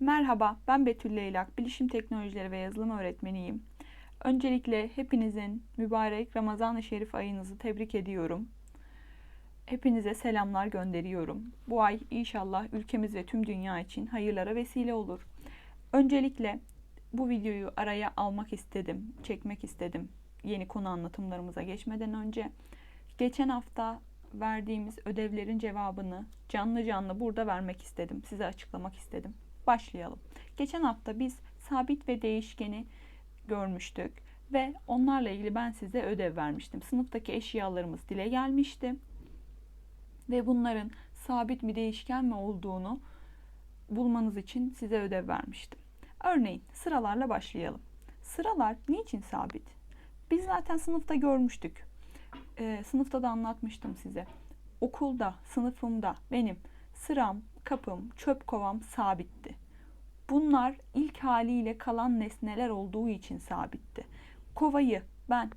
Merhaba, ben Betül Leylak, Bilişim Teknolojileri ve Yazılım Öğretmeniyim. Öncelikle hepinizin mübarek Ramazan-ı Şerif ayınızı tebrik ediyorum. Hepinize selamlar gönderiyorum. Bu ay inşallah ülkemiz ve tüm dünya için hayırlara vesile olur. Öncelikle bu videoyu araya almak istedim, çekmek istedim. Yeni konu anlatımlarımıza geçmeden önce. Geçen hafta verdiğimiz ödevlerin cevabını canlı canlı burada vermek istedim. Size açıklamak istedim. Başlayalım. Geçen hafta biz sabit ve değişkeni görmüştük ve onlarla ilgili ben size ödev vermiştim. Sınıftaki eşyalarımız dile gelmişti ve bunların sabit mi değişken mi olduğunu bulmanız için size ödev vermiştim. Örneğin sıralarla başlayalım. Sıralar niçin sabit? Biz zaten sınıfta görmüştük. Ee, sınıfta da anlatmıştım size. Okulda, sınıfımda benim sıram, kapım, çöp kovam sabitti. Bunlar ilk haliyle kalan nesneler olduğu için sabitti. Kovayı ben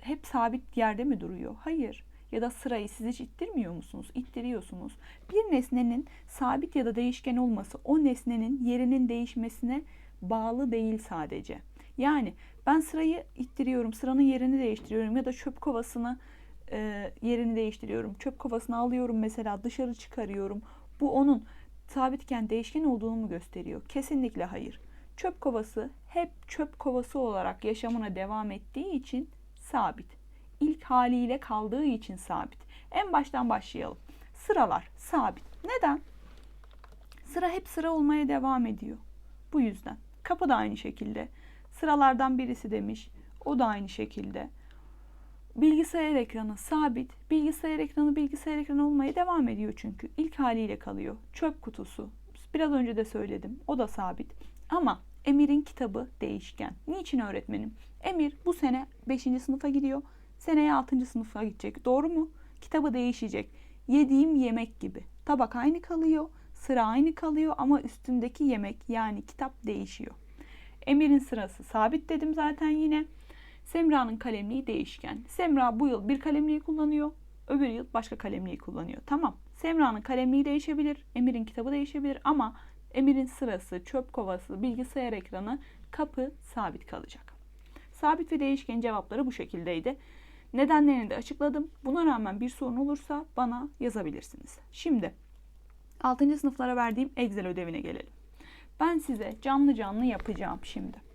hep sabit yerde mi duruyor? Hayır. Ya da sırayı siz hiç ittirmiyor musunuz? İttiriyorsunuz. Bir nesnenin sabit ya da değişken olması o nesnenin yerinin değişmesine bağlı değil sadece. Yani ben sırayı ittiriyorum, sıranın yerini değiştiriyorum ya da çöp kovasını e, yerini değiştiriyorum. Çöp kovasını alıyorum mesela dışarı çıkarıyorum. Bu onun sabitken değişken olduğunu mu gösteriyor? Kesinlikle hayır. Çöp kovası hep çöp kovası olarak yaşamına devam ettiği için sabit. İlk haliyle kaldığı için sabit. En baştan başlayalım. Sıralar sabit. Neden? Sıra hep sıra olmaya devam ediyor. Bu yüzden. Kapı da aynı şekilde. Sıralardan birisi demiş. O da aynı şekilde. Bilgisayar ekranı sabit. Bilgisayar ekranı bilgisayar ekranı olmaya devam ediyor çünkü. İlk haliyle kalıyor. Çöp kutusu. Biraz önce de söyledim. O da sabit. Ama Emir'in kitabı değişken. Niçin öğretmenim? Emir bu sene 5. sınıfa gidiyor. Seneye 6. sınıfa gidecek. Doğru mu? Kitabı değişecek. Yediğim yemek gibi. Tabak aynı kalıyor. Sıra aynı kalıyor ama üstündeki yemek yani kitap değişiyor. Emir'in sırası sabit dedim zaten yine. Semra'nın kalemliği değişken. Semra bu yıl bir kalemliği kullanıyor. Öbür yıl başka kalemliği kullanıyor. Tamam. Semra'nın kalemliği değişebilir. Emir'in kitabı değişebilir ama Emir'in sırası, çöp kovası, bilgisayar ekranı, kapı sabit kalacak. Sabit ve değişken cevapları bu şekildeydi. Nedenlerini de açıkladım. Buna rağmen bir sorun olursa bana yazabilirsiniz. Şimdi 6. sınıflara verdiğim Excel ödevine gelelim. Ben size canlı canlı yapacağım şimdi.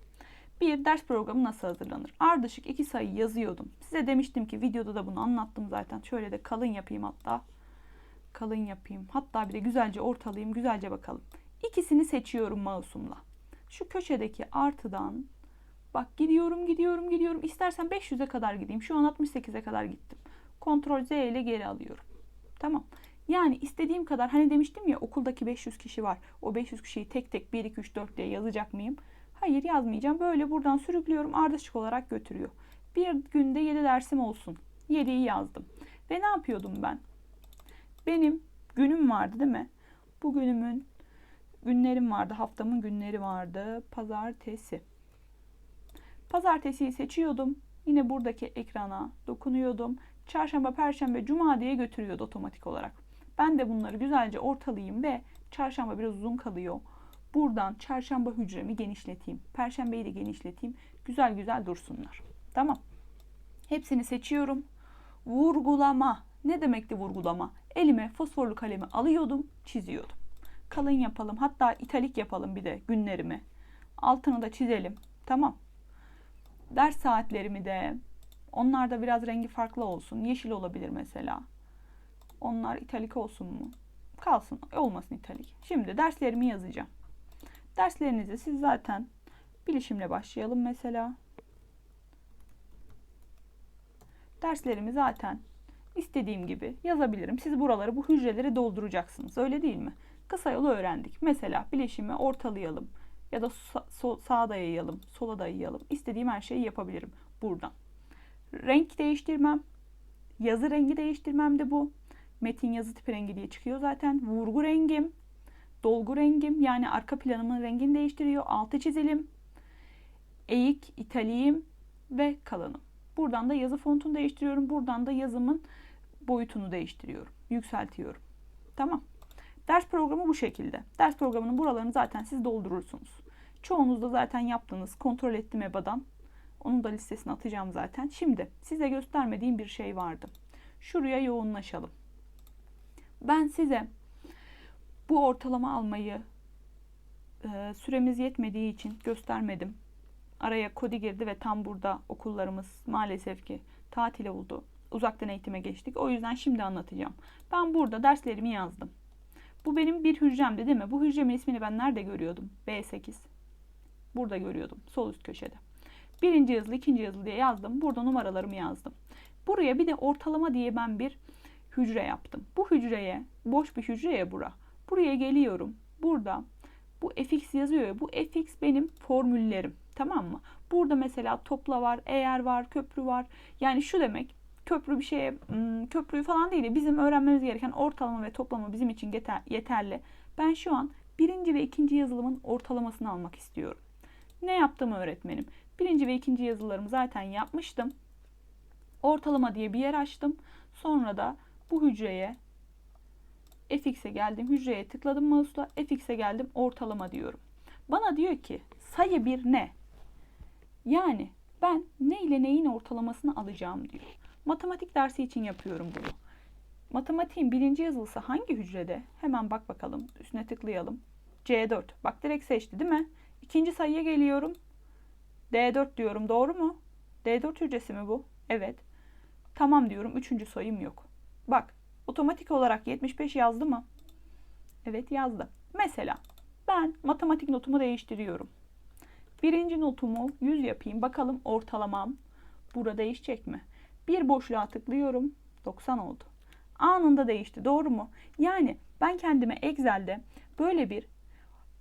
Bir ders programı nasıl hazırlanır? Ardışık iki sayı yazıyordum. Size demiştim ki videoda da bunu anlattım zaten. Şöyle de kalın yapayım hatta. Kalın yapayım. Hatta bir de güzelce ortalayayım. Güzelce bakalım. İkisini seçiyorum mouse'umla. Şu köşedeki artıdan bak gidiyorum gidiyorum gidiyorum. İstersen 500'e kadar gideyim. Şu an 68'e kadar gittim. Ctrl Z ile geri alıyorum. Tamam. Yani istediğim kadar hani demiştim ya okuldaki 500 kişi var. O 500 kişiyi tek tek 1 2 3 4 diye yazacak mıyım? Hayır yazmayacağım. Böyle buradan sürüklüyorum. Ardışık olarak götürüyor. Bir günde 7 dersim olsun. 7'yi yazdım. Ve ne yapıyordum ben? Benim günüm vardı değil mi? Bu günümün günlerim vardı. Haftamın günleri vardı. Pazartesi. Pazartesiyi seçiyordum. Yine buradaki ekrana dokunuyordum. Çarşamba, perşembe, cuma diye götürüyordu otomatik olarak. Ben de bunları güzelce ortalayayım ve çarşamba biraz uzun kalıyor. Buradan çarşamba hücremi genişleteyim. Perşembeyi de genişleteyim. Güzel güzel dursunlar. Tamam. Hepsini seçiyorum. Vurgulama. Ne demekti vurgulama? Elime fosforlu kalemi alıyordum, çiziyordum. Kalın yapalım. Hatta italik yapalım bir de günlerimi. Altını da çizelim. Tamam. Ders saatlerimi de onlar da biraz rengi farklı olsun. Yeşil olabilir mesela. Onlar italik olsun mu? Kalsın. Olmasın italik. Şimdi derslerimi yazacağım. Derslerinizi siz zaten bilişimle başlayalım mesela. Derslerimi zaten istediğim gibi yazabilirim. Siz buraları bu hücreleri dolduracaksınız. Öyle değil mi? Kısa yolu öğrendik. Mesela bilişimi ortalayalım ya da sağa da yayalım, sola da yayalım. İstediğim her şeyi yapabilirim buradan. Renk değiştirmem. Yazı rengi değiştirmem de bu. Metin yazı tipi rengi diye çıkıyor zaten. Vurgu rengim, dolgu rengim yani arka planımın rengini değiştiriyor. Altı çizelim. Eğik, italiğim ve kalınım. Buradan da yazı fontunu değiştiriyorum. Buradan da yazımın boyutunu değiştiriyorum. Yükseltiyorum. Tamam. Ders programı bu şekilde. Ders programının buralarını zaten siz doldurursunuz. Çoğunuz da zaten yaptınız. Kontrol ettim EBA'dan. Onun da listesini atacağım zaten. Şimdi size göstermediğim bir şey vardı. Şuraya yoğunlaşalım. Ben size bu ortalama almayı e, süremiz yetmediği için göstermedim. Araya kodi girdi ve tam burada okullarımız maalesef ki tatil oldu. Uzaktan eğitime geçtik. O yüzden şimdi anlatacağım. Ben burada derslerimi yazdım. Bu benim bir hücremdi değil mi? Bu hücremin ismini ben nerede görüyordum? B8. Burada görüyordum. Sol üst köşede. Birinci yazılı, ikinci yazılı diye yazdım. Burada numaralarımı yazdım. Buraya bir de ortalama diye ben bir hücre yaptım. Bu hücreye, boş bir hücreye bura. Buraya geliyorum. Burada bu fx yazıyor ya. Bu fx benim formüllerim. Tamam mı? Burada mesela topla var, eğer var, köprü var. Yani şu demek köprü bir şeye hmm, köprüyü falan değil de bizim öğrenmemiz gereken ortalama ve toplama bizim için yeterli. Ben şu an birinci ve ikinci yazılımın ortalamasını almak istiyorum. Ne yaptım öğretmenim? Birinci ve ikinci yazılarımı zaten yapmıştım. Ortalama diye bir yer açtım. Sonra da bu hücreye fx'e geldim. Hücreye tıkladım mouse'la. fx'e geldim. Ortalama diyorum. Bana diyor ki sayı bir ne? Yani ben ne ile neyin ortalamasını alacağım diyor. Matematik dersi için yapıyorum bunu. Matematiğin birinci yazılısı hangi hücrede? Hemen bak bakalım. Üstüne tıklayalım. C4. Bak direkt seçti değil mi? İkinci sayıya geliyorum. D4 diyorum. Doğru mu? D4 hücresi mi bu? Evet. Tamam diyorum. Üçüncü sayım yok. Bak otomatik olarak 75 yazdı mı? Evet yazdı. Mesela ben matematik notumu değiştiriyorum. Birinci notumu 100 yapayım. Bakalım ortalamam burada değişecek mi? Bir boşluğa tıklıyorum. 90 oldu. Anında değişti. Doğru mu? Yani ben kendime Excel'de böyle bir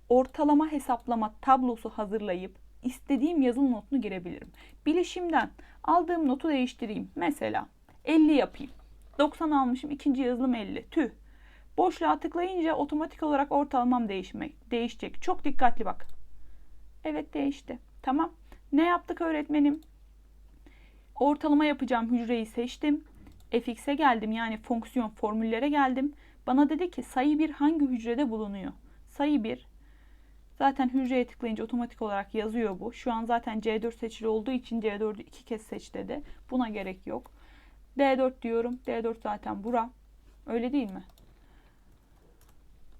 ortalama hesaplama tablosu hazırlayıp istediğim yazılı notunu girebilirim. Bilişimden aldığım notu değiştireyim. Mesela 50 yapayım. 90 almışım. ikinci yazılım 50. Tüh. Boşluğa tıklayınca otomatik olarak ortalamam değişmek, değişecek. Çok dikkatli bak. Evet değişti. Tamam. Ne yaptık öğretmenim? Ortalama yapacağım hücreyi seçtim. fx'e geldim yani fonksiyon formüllere geldim. Bana dedi ki sayı 1 hangi hücrede bulunuyor? Sayı 1 zaten hücreye tıklayınca otomatik olarak yazıyor bu. Şu an zaten C4 seçili olduğu için C4'ü iki kez seç dedi. Buna gerek yok. D4 diyorum. D4 zaten bura. Öyle değil mi?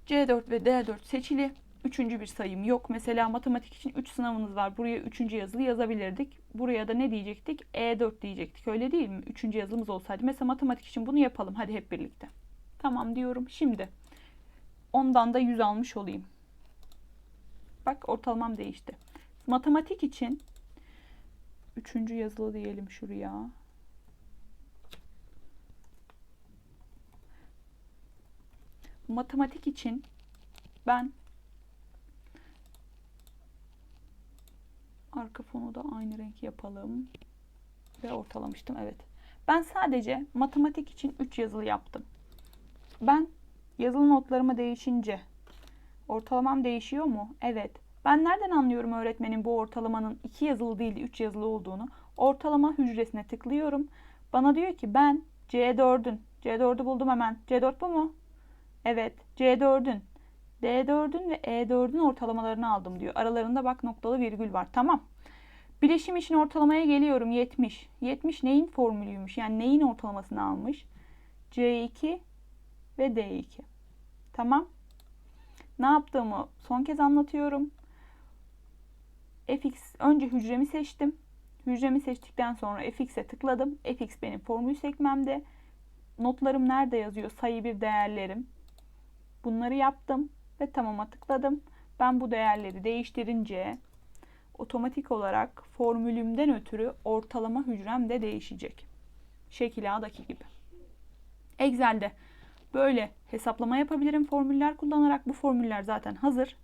C4 ve D4 seçili. Üçüncü bir sayım yok. Mesela matematik için 3 sınavınız var. Buraya üçüncü yazılı yazabilirdik. Buraya da ne diyecektik? E4 diyecektik. Öyle değil mi? Üçüncü yazılımız olsaydı. Mesela matematik için bunu yapalım. Hadi hep birlikte. Tamam diyorum. Şimdi ondan da 100 almış olayım. Bak ortalamam değişti. Matematik için üçüncü yazılı diyelim şuraya. Matematik için ben Arka fonu da aynı renk yapalım. Ve ortalamıştım. Evet. Ben sadece matematik için 3 yazılı yaptım. Ben yazılı notlarıma değişince ortalamam değişiyor mu? Evet. Ben nereden anlıyorum öğretmenin bu ortalamanın 2 yazılı değil de 3 yazılı olduğunu? Ortalama hücresine tıklıyorum. Bana diyor ki ben C4'ün C4'ü buldum hemen. C4 bu mu? Evet. C4'ün D4'ün ve E4'ün ortalamalarını aldım diyor. Aralarında bak noktalı virgül var. Tamam. Bileşim için ortalamaya geliyorum 70. 70 neyin formülüymüş? Yani neyin ortalamasını almış? C2 ve D2. Tamam. Ne yaptığımı son kez anlatıyorum. fx önce hücremi seçtim. Hücremi seçtikten sonra fx'e tıkladım. fx benim formül sekmemde. Notlarım nerede yazıyor? Sayı bir değerlerim. Bunları yaptım ve tamama tıkladım. Ben bu değerleri değiştirince otomatik olarak formülümden ötürü ortalama hücrem de değişecek. Şekil A'daki gibi. Excel'de böyle hesaplama yapabilirim formüller kullanarak. Bu formüller zaten hazır.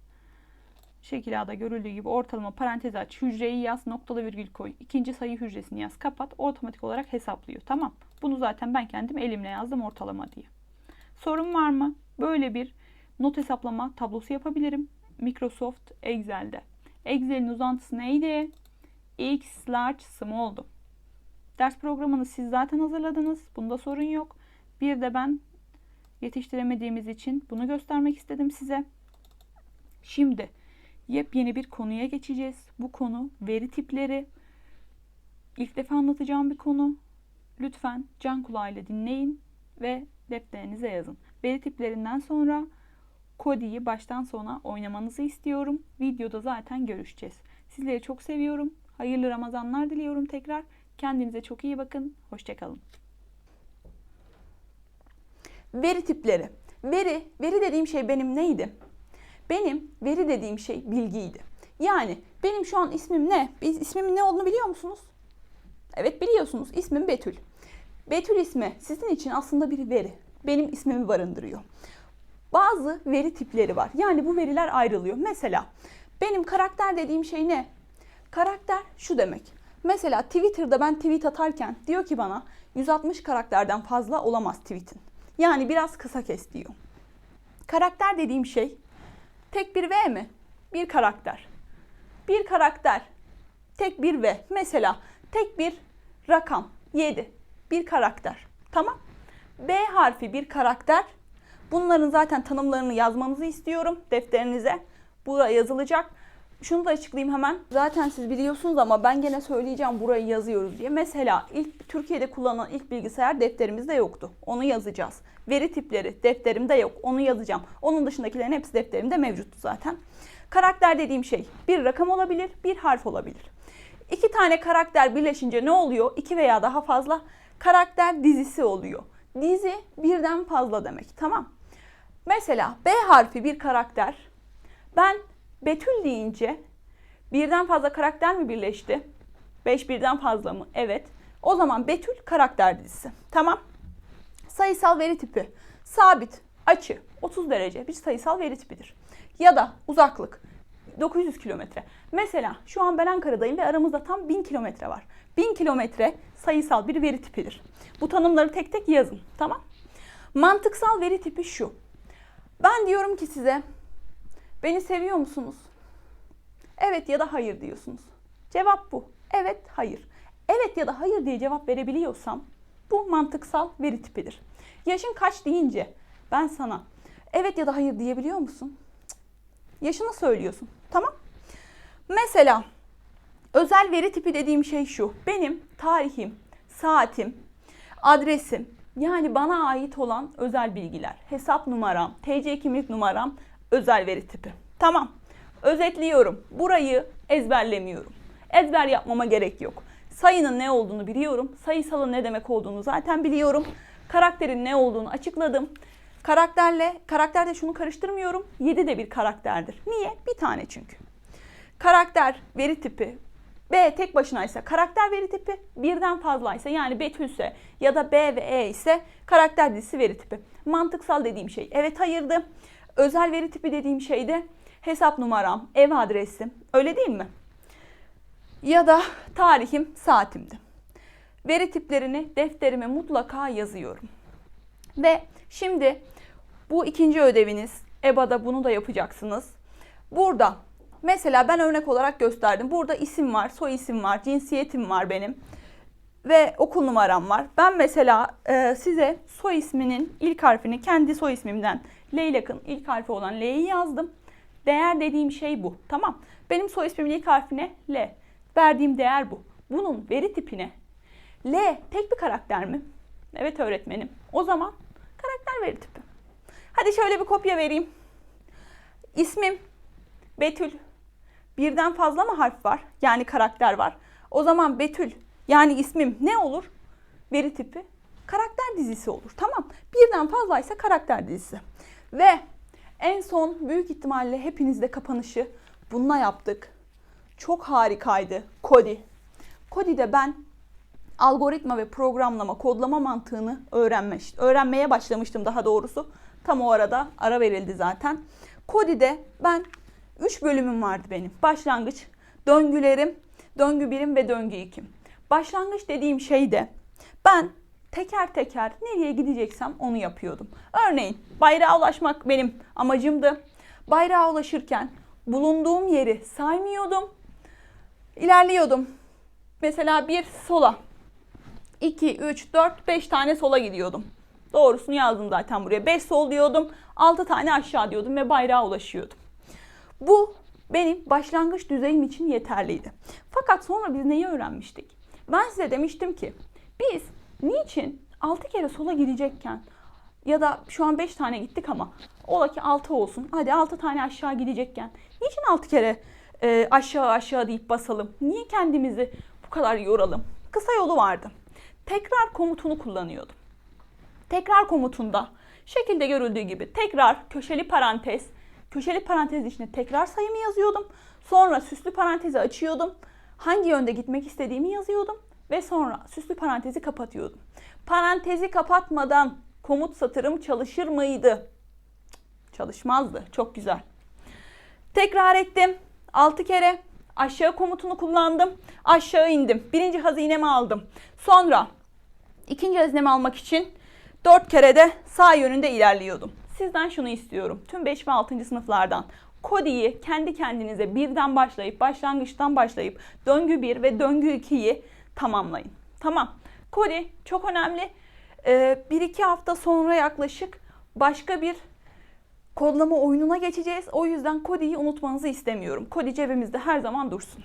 Şekil A'da görüldüğü gibi ortalama parantez aç, hücreyi yaz, noktalı virgül koy. ikinci sayı hücresini yaz, kapat. Otomatik olarak hesaplıyor. Tamam. Bunu zaten ben kendim elimle yazdım ortalama diye. Sorun var mı? Böyle bir not hesaplama tablosu yapabilirim. Microsoft Excel'de. Excel'in uzantısı neydi? X, large, small'du. Ders programını siz zaten hazırladınız. Bunda sorun yok. Bir de ben yetiştiremediğimiz için bunu göstermek istedim size. Şimdi yepyeni bir konuya geçeceğiz. Bu konu veri tipleri. İlk defa anlatacağım bir konu. Lütfen can kulağıyla dinleyin ve defterinize yazın. Veri tiplerinden sonra Kodi'yi baştan sona oynamanızı istiyorum. Videoda zaten görüşeceğiz. Sizleri çok seviyorum. Hayırlı Ramazanlar diliyorum tekrar. Kendinize çok iyi bakın. Hoşçakalın. Veri tipleri. Veri, veri dediğim şey benim neydi? Benim veri dediğim şey bilgiydi. Yani benim şu an ismim ne? Biz ismimin ne olduğunu biliyor musunuz? Evet biliyorsunuz. İsmim Betül. Betül ismi sizin için aslında bir veri. Benim ismimi barındırıyor. Bazı veri tipleri var. Yani bu veriler ayrılıyor. Mesela benim karakter dediğim şey ne? Karakter şu demek. Mesela Twitter'da ben tweet atarken diyor ki bana 160 karakterden fazla olamaz tweetin. Yani biraz kısa kes diyor. Karakter dediğim şey tek bir V mi? Bir karakter. Bir karakter. Tek bir V. Mesela tek bir rakam 7. Bir karakter. Tamam. B harfi bir karakter. Bunların zaten tanımlarını yazmanızı istiyorum defterinize. Buraya yazılacak. Şunu da açıklayayım hemen. Zaten siz biliyorsunuz ama ben gene söyleyeceğim burayı yazıyoruz diye. Mesela ilk Türkiye'de kullanılan ilk bilgisayar defterimizde yoktu. Onu yazacağız. Veri tipleri defterimde yok. Onu yazacağım. Onun dışındakilerin hepsi defterimde mevcuttu zaten. Karakter dediğim şey bir rakam olabilir, bir harf olabilir. İki tane karakter birleşince ne oluyor? İki veya daha fazla karakter dizisi oluyor. Dizi birden fazla demek. Tamam. Mesela B harfi bir karakter. Ben Betül deyince birden fazla karakter mi birleşti? Beş birden fazla mı? Evet. O zaman Betül karakter dizisi. Tamam. Sayısal veri tipi. Sabit, açı, 30 derece bir sayısal veri tipidir. Ya da uzaklık 900 kilometre. Mesela şu an ben Ankara'dayım ve aramızda tam 1000 kilometre var. 1000 kilometre sayısal bir veri tipidir. Bu tanımları tek tek yazın. Tamam. Mantıksal veri tipi şu. Ben diyorum ki size beni seviyor musunuz? Evet ya da hayır diyorsunuz. Cevap bu. Evet, hayır. Evet ya da hayır diye cevap verebiliyorsam bu mantıksal veri tipidir. Yaşın kaç deyince ben sana evet ya da hayır diyebiliyor musun? Yaşını söylüyorsun. Tamam. Mesela özel veri tipi dediğim şey şu. Benim tarihim, saatim, adresim yani bana ait olan özel bilgiler, hesap numaram, TC kimlik numaram özel veri tipi. Tamam. Özetliyorum. Burayı ezberlemiyorum. Ezber yapmama gerek yok. Sayının ne olduğunu biliyorum. Sayısalın ne demek olduğunu zaten biliyorum. Karakterin ne olduğunu açıkladım. Karakterle, karakterde şunu karıştırmıyorum. 7 de bir karakterdir. Niye? Bir tane çünkü. Karakter veri tipi B tek başınaysa karakter veri tipi, birden fazlaysa yani Betülse ya da B ve E ise karakter dizisi veri tipi. Mantıksal dediğim şey evet hayırdı. Özel veri tipi dediğim şey de hesap numaram, ev adresim. Öyle değil mi? Ya da tarihim, saatimdi. Veri tiplerini defterime mutlaka yazıyorum. Ve şimdi bu ikinci ödeviniz. EBA'da bunu da yapacaksınız. Burada mesela ben örnek olarak gösterdim. Burada isim var, soy isim var, cinsiyetim var benim ve okul numaram var. Ben mesela e, size soy isminin ilk harfini kendi soy ismimden Leylak'ın ilk harfi olan L'yi yazdım. Değer dediğim şey bu. Tamam. Benim soy ismimin ilk harfine L. Verdiğim değer bu. Bunun veri tipine L tek bir karakter mi? Evet öğretmenim. O zaman karakter veri tipi. Hadi şöyle bir kopya vereyim. İsmim Betül. Birden fazla mı harf var? Yani karakter var. O zaman Betül yani ismim ne olur? Veri tipi karakter dizisi olur. Tamam. Birden fazlaysa karakter dizisi. Ve en son büyük ihtimalle hepinizde kapanışı bununla yaptık. Çok harikaydı. Kodi. Kodi'de ben algoritma ve programlama, kodlama mantığını öğrenmiş, öğrenmeye başlamıştım daha doğrusu. Tam o arada ara verildi zaten. Kodi'de ben 3 bölümüm vardı benim. Başlangıç, döngülerim, döngü birim ve döngü ikim. Başlangıç dediğim şeyde ben teker teker nereye gideceksem onu yapıyordum. Örneğin bayrağa ulaşmak benim amacımdı. Bayrağa ulaşırken bulunduğum yeri saymıyordum. İlerliyordum. Mesela bir sola, 2, 3, 4, 5 tane sola gidiyordum. Doğrusunu yazdım zaten buraya. 5 sol diyordum. 6 tane aşağı diyordum ve bayrağa ulaşıyordum. Bu benim başlangıç düzeyim için yeterliydi. Fakat sonra biz neyi öğrenmiştik? Ben size demiştim ki biz niçin 6 kere sola gidecekken ya da şu an 5 tane gittik ama ola ki 6 olsun. Hadi 6 tane aşağı gidecekken niçin 6 kere e, aşağı aşağı deyip basalım? Niye kendimizi bu kadar yoralım? Kısa yolu vardı. Tekrar komutunu kullanıyordum. Tekrar komutunda şekilde görüldüğü gibi tekrar köşeli parantez, köşeli parantez içine tekrar sayımı yazıyordum. Sonra süslü parantezi açıyordum. Hangi yönde gitmek istediğimi yazıyordum ve sonra süslü parantezi kapatıyordum. Parantezi kapatmadan komut satırım çalışır mıydı? Çalışmazdı. Çok güzel. Tekrar ettim. 6 kere aşağı komutunu kullandım. Aşağı indim. Birinci hazinemi aldım. Sonra ikinci hazinemi almak için 4 kere de sağ yönünde ilerliyordum. Sizden şunu istiyorum. Tüm 5 ve 6. sınıflardan Kodi'yi kendi kendinize birden başlayıp başlangıçtan başlayıp döngü 1 ve döngü 2'yi tamamlayın. Tamam. Kodi çok önemli. Ee, bir iki hafta sonra yaklaşık başka bir kodlama oyununa geçeceğiz. O yüzden Kodi'yi unutmanızı istemiyorum. Kodi cebimizde her zaman dursun.